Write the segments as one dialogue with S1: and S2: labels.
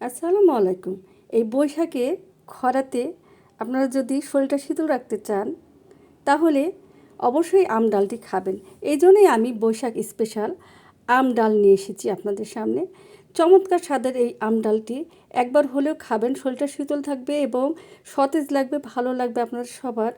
S1: আসসালামু আলাইকুম। এই বৈশাখে খরাতে আপনারা যদি শরীরটা শীতল রাখতে চান, তাহলে অবশ্যই আম ডালটি খাবেন। এই জন্যই আমি বৈশাখ স্পেশাল আম ডাল নিয়ে এসেছি আপনাদের সামনে। চমৎকার স্বাদের এই আম ডালটি একবার হলেও খাবেন, শরীরটা শীতল থাকবে এবং সতেজ লাগবে, ভালো লাগবে আপনাদের সবার।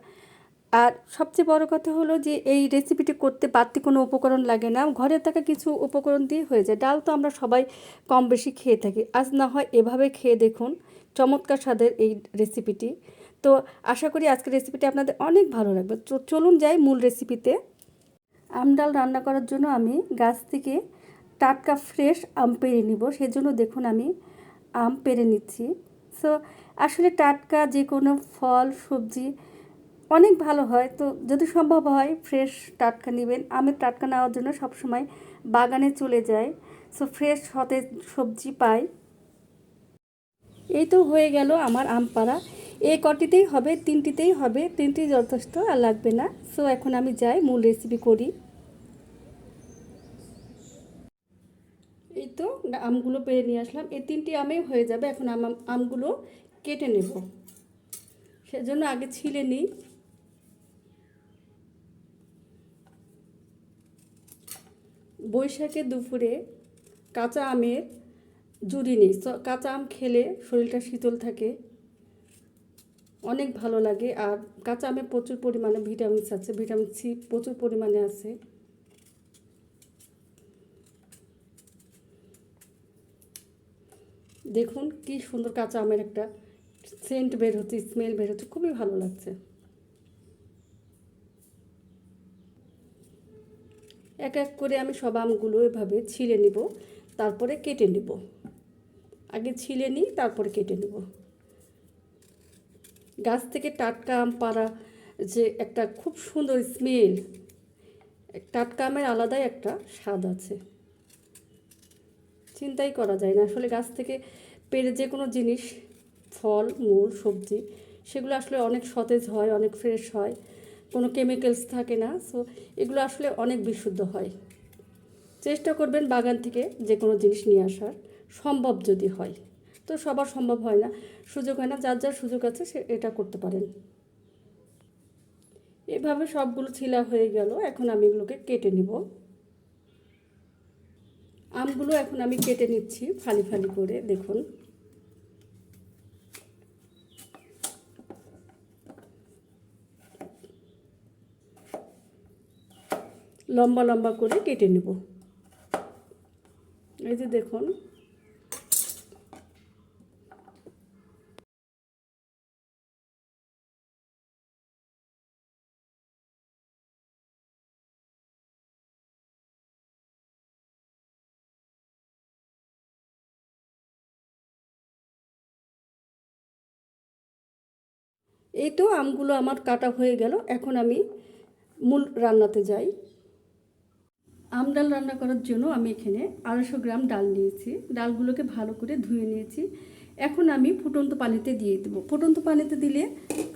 S1: আর সবচেয়ে বড় কথা হলো যে এই রেসিপিটি করতে বাড়তি কোনো উপকরণ লাগে না। ঘরে থাকা কিছু উপকরণ দিয়ে হয়ে যায়। ডাল তো আমরা সবাই কম বেশি খেয়ে থাকি। আজ না হয় এভাবে খেয়ে দেখুন চমৎকার স্বাদের এই রেসিপিটি তো আশা করি আজকের রেসিপিটি আপনাদের অনেক ভালো লাগবে। চলুন যাই মূল রেসিপিতে আম ডাল রান্না করার জন্য আমি গাছ থেকে টাটকা ফ্রেশ আম পেরে নিব। সেজন্য দেখুন আমি আম পেরে নিচ্ছি। সো আসলে টাটকা যে কোনো ফল, সবজি অনেক ভালো হয়। তো যদি সম্ভব হয় ফ্রেশ টাটকা নেবেন। আমের টাটকা নেওয়ার জন্য সবসময় বাগানে চলে যায়। সো ফ্রেশ সতেজ সবজি পাই। এই তো হয়ে গেল আমার আম পাড়া এই কটিতেই হবে, তিনটিতেই হবে। তিনটি যথেষ্ট আর লাগবে না। সো এখন আমি যাই, মূল রেসিপি করি। এই তো আমগুলো পেরে নিয়ে আসলাম। এই তিনটি আমেই হয়ে যাবে। এখন আম, আমগুলো কেটে নেব। সেজন্য আগে ছিলে নিই। বৈশাখে দুপুরে কাঁচা আমের জুড়ি নেই। কাঁচা আম খেলে শরীরটা শীতল থাকে। অনেক ভালো লাগে। আর কাঁচা আমে প্রচুর পরিমাণে ভিটামিনস আছে। ভিটামিন সি প্রচুর পরিমাণে আছে। দেখুন কি সুন্দর কাঁচা আমের একটা সেন্ট বের হচ্ছে স্মেল বের হচ্ছে। খুবই ভালো লাগছে। এক এক করে আমি সব আমগুলো এভাবে ছিলে নিব, তারপরে কেটে নেব। আগে ছিলে নিই, তারপরে কেটে নেব। গাছ থেকে টাটকা আম পাড়া যে একটা খুব সুন্দর স্মেল, টাটকা আমের আলাদাই একটা স্বাদ আছে। চিন্তাই করা যায় না, আসলে গাছ থেকে পেরে যে কোনো জিনিস, ফল, মূল, সবজি, সেগুলো আসলে অনেক সতেজ হয়, অনেক ফ্রেশ হয়। কোনো কেমিক্যালস থাকে না সো এগুলো আসলে অনেক বিশুদ্ধ হয়। চেষ্টা করবেন বাগান থেকে যে কোনো জিনিস নিয়ে আসার, সম্ভব যদি হয়। তো সবার সম্ভব হয় না, সুযোগ হয় না, যার যার সুযোগ আছে সে এটা করতে পারেন। এভাবে সবগুলো ছিলা হয়ে গেল, এখন আমি এগুলোকে কেটে নিব। আমগুলো এখন আমি কেটে নিচ্ছি, ফালি ফালি করে, দেখুন। লম্বা লম্বা করে কেটে নেব। এই যে দেখুন। এই তো আমগুলো আমার কাটা হয়ে গেল। এখন আমি মূল রান্নাতে যাই। আম ডাল রান্না করার জন্য আমি এখানে আড়াইশো গ্রাম ডাল নিয়েছি। ডালগুলোকে ভালো করে ধুয়ে নিয়েছি। এখন আমি ফুটন্ত পানিতে দিয়ে দেবো। ফুটন্ত পানিতে দিলে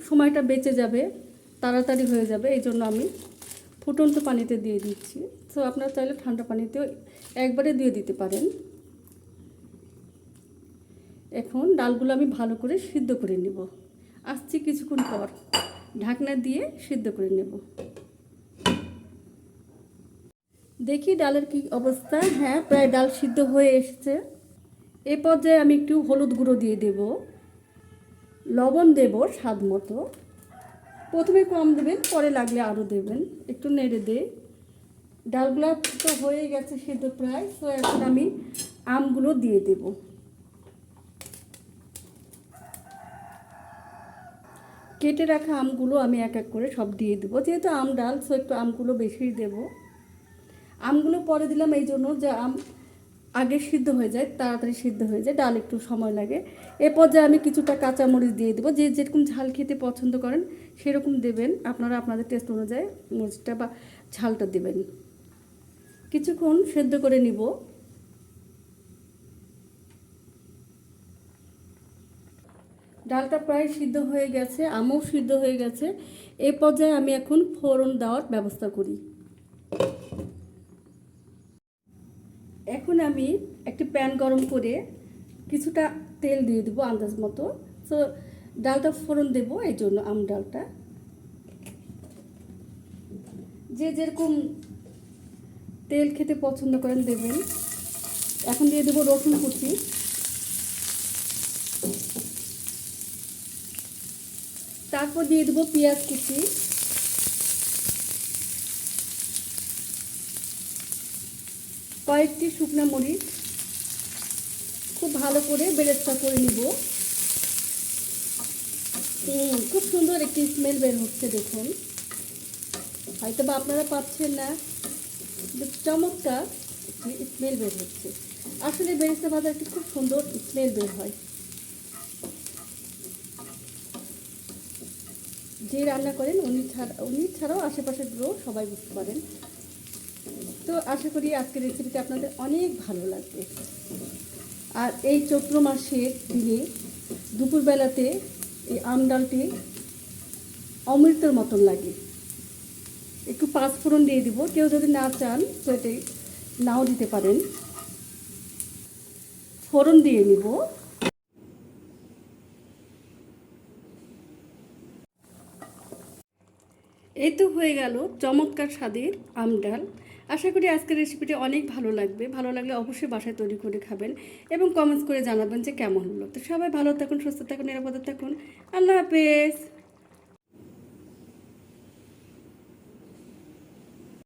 S1: সময়টা বেঁচে যাবে, তাড়াতাড়ি হয়ে যাবে, এই জন্য আমি ফুটন্ত পানিতে দিয়ে দিচ্ছি। তো আপনারা চাইলে ঠান্ডা পানিতেও একবারে দিয়ে দিতে পারেন। এখন ডালগুলো আমি ভালো করে সিদ্ধ করে নেব। আসছি কিছুক্ষণ পর। ঢাকনা দিয়ে সিদ্ধ করে নেব। দেখি ডালের কি অবস্থা। হ্যাঁ প্রায় ডাল সিদ্ধ হয়ে এসেছে। এ পর্যায়ে আমি একটু হলুদ গুঁড়ো দিয়ে দেব। লবণ দেব স্বাদ মতো। প্রথমে কম দেবেন, পরে লাগলে আরও দেবেন। একটু নেড়ে দে। ডালগুলো তো হয়ে গেছে সিদ্ধ প্রায়, তো এখন আমি আমগুলো দিয়ে দেব। কেটে রাখা আমগুলো আমি এক এক করে সব দিয়ে দেবো। যেহেতু আম ডাল সো একটু আমগুলো বেশিই দেবো। আমগুলো পরে দিলাম এই জন্য যে আম আগে সিদ্ধ হয়ে যায়, তাড়াতাড়ি সিদ্ধ হয়ে যায়, ডাল একটু সময় লাগে। এ পর্যায়ে আমি কিছুটা কাঁচামরিচ দিয়ে দেবো, যে যেরকম ঝাল খেতে পছন্দ করেন সেরকম দেবেন। আপনারা আপনাদের টেস্ট অনুযায়ী মরিচটা বা ঝালটা দেবেন। কিছুক্ষণ সেদ্ধ করে নিব। ডালটা প্রায় সিদ্ধ হয়ে গেছে, আমও সিদ্ধ হয়ে গেছে। এ পর্যায়ে আমি এখন ফোড়ন দেওয়ার ব্যবস্থা করি এখন আমি একটি প্যান গরম করে কিছুটা তেল দিয়ে দেবো আন্দাজ মতো। তো ডালটা ফোড়ন দেবো, এই জন্য আম ডালটা। যে যেরকম তেল খেতে পছন্দ করেন দেবেন। এখন দিয়ে দেবো রসুন কুচি। তারপর দিয়ে দেবো পেঁয়াজ কুচি। কয়েকটি শুকনা মরিচ খুব ভালো করে বেরেস্তা করে নিব। খুব সুন্দর একটি স্মেল বের হচ্ছে দেখুন। হয়তো বা আপনারা পাচ্ছেন না চমৎকার স্মেল বের হচ্ছে। আসলে বেরেস্তা ভাজা একটি খুব সুন্দর স্মেল বের হয়। যে রান্না করেন, উনি ছাড়া উনি ছাড়াও আশেপাশের লোক সবাই বুঝতে পারেন। তো আশা করি আজকের রেসিপিটা আপনাদের অনেক ভালো লাগবে। আর এই চৈত্র মাসের দিনে দুপুরবেলাতে এই আম ডালটি অমৃতের মতন লাগে। একটু পাঁচ ফোড়ন দিয়ে দিব। কেউ যদি না চান, তো এটি নাও দিতে পারেন। ফোড়ন দিয়ে নিব। এই তো হয়ে গেল চমৎকার স্বাদের আম ডাল। আশা করি আজকের রেসিপিটি অনেক ভালো লাগবে। ভালো লাগলে অবশ্যই বাসায় তৈরি করে খাবেন এবং কমেন্টস করে জানাবেন যে কেমন হলো। তো সবাই ভালো থাকুন, সুস্থ থাকুন, নিরাপদে থাকুন। আল্লাহ হাফেজ।